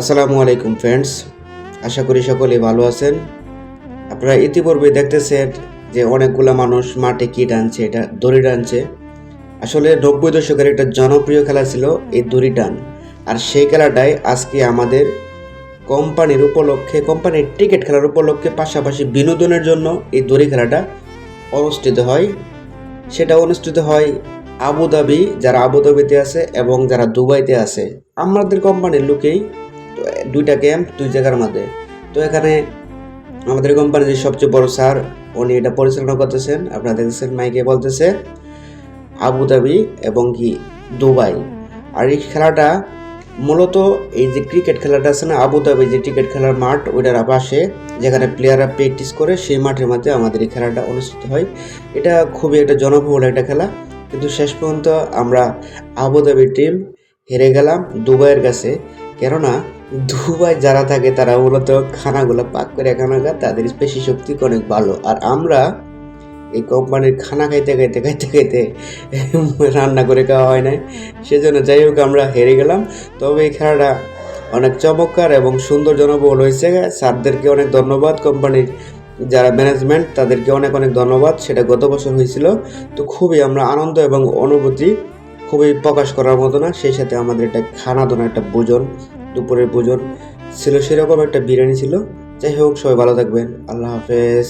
আসসালামু আলাইকুম ফ্রেন্ডস আশা করি সকলে ভালো আছেন। আপনারা ইতিপূর্বে দেখতেছেন যে অনেকগুলা মানুষ মাঠে কি টানছে, এটা দড়ি টানছে। আসলে নব্বই দশকের একটা জনপ্রিয় খেলা ছিল এই দড়ি টান। আর সেই খেলাটাই আজকে আমাদের কোম্পানির উপলক্ষে, কোম্পানির টিকিট খেলার উপলক্ষে পাশাপাশি বিনোদনের জন্য এই দড়ি খেলাটা অনুষ্ঠিত হয়। সেটা অনুষ্ঠিত হয় আবুধাবি, যারা আবুধাবিতে আছে এবং যারা দুবাইতে আছে। আমাদের কোম্পানির লোকেই দুইটা ক্যাম্প দুই জায়গার মধ্যে। তো এখানে আমাদের কোম্পানির সবচেয়ে বড় স্যার উনি এটা পরিচালনা করতেছেন। আপনারা দেখতেছেন মাইকে বলতেছে আবুধাবি এবং কি দুবাই। আর এই খেলাটা মূলত এই যে ক্রিকেট খেলাটা আছে না আবুধাবি যে ক্রিকেট খেলার মাঠ, ওইটার পাশে যেখানে প্লেয়াররা প্র্যাকটিস করে, সেই মাঠের মধ্যে আমাদের এই খেলাটা অনুষ্ঠিত হয়। এটা খুবই একটা জনবহুল একটা খেলা। কিন্তু শেষ পর্যন্ত আমরা আবুধাবি টিম হেরে গেলাম দুবাইয়ের কাছে। কেননা দুবাই যারা থাকে, তারা মূলত খানাগুলো পাক করে খানা খায়, তাদের পেশি শক্তি অনেক ভালো। আর আমরা এই কোম্পানির খানা খাইতে খাইতে খাইতে খাইতে রান্না করে খাওয়া হয় নাই। সেজন্য যাই হোক, আমরা হেরে গেলাম। তবে এই খেলাটা অনেক চমৎকার এবং সুন্দর জনবহুল হয়েছে। স্যারদেরকে অনেক ধন্যবাদ। কোম্পানির যারা ম্যানেজমেন্ট তাদেরকে অনেক অনেক ধন্যবাদ। সেটা গত বছর হয়েছিল। তো খুবই আমরা আনন্দ এবং অনুভূতি খুবই প্রকাশ করার মতো না। সেই সাথে আমাদের একটা খানা দানা একটা ভোজন দুপুরের ভোজন। ছিল সেরকম একটা বিরিয়ানি ছিল। যাই হোক সবাই ভালো থাকবেন। আল্লাহ হাফেজ।